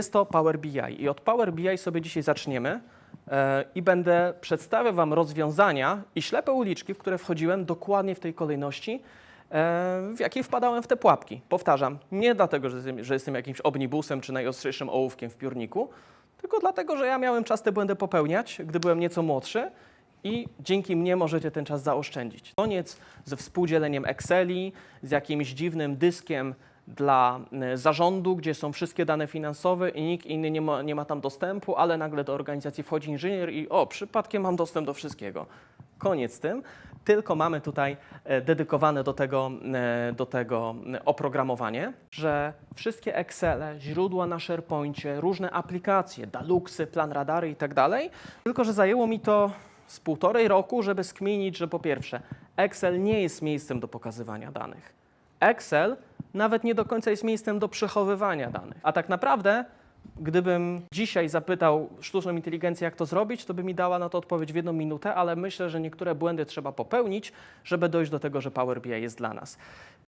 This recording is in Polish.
Jest to Power BI i od Power BI sobie dzisiaj zaczniemy e, i będę przedstawiał Wam rozwiązania i ślepe uliczki, w które wchodziłem dokładnie w tej kolejności, e, w jakiej wpadałem w te pułapki. Powtarzam, nie dlatego, że jestem, że jestem jakimś omnibusem czy najostrzejszym ołówkiem w piórniku, tylko dlatego, że ja miałem czas te błędy popełniać, gdy byłem nieco młodszy i dzięki mnie możecie ten czas zaoszczędzić. Koniec ze współdzieleniem Exceli, z jakimś dziwnym dyskiem dla e, zarządu, gdzie są wszystkie dane finansowe i nikt inny nie ma, nie ma tam dostępu, ale nagle do organizacji wchodzi inżynier i o, przypadkiem mam dostęp do wszystkiego. Koniec tym, tylko mamy tutaj e, dedykowane do tego, e, do tego e, oprogramowanie, że wszystkie Excele, źródła na SharePoincie, różne aplikacje, Daluxy, Plan Radary i tak dalej, tylko że zajęło mi to z półtorej roku, żeby skminić, że po pierwsze, Excel nie jest miejscem do pokazywania danych. Excel nawet nie do końca jest miejscem do przechowywania danych. A tak naprawdę, gdybym dzisiaj zapytał sztuczną inteligencję, jak to zrobić, to by mi dała na to odpowiedź w jedną minutę, ale myślę, że niektóre błędy trzeba popełnić, żeby dojść do tego, że Power BI jest dla nas.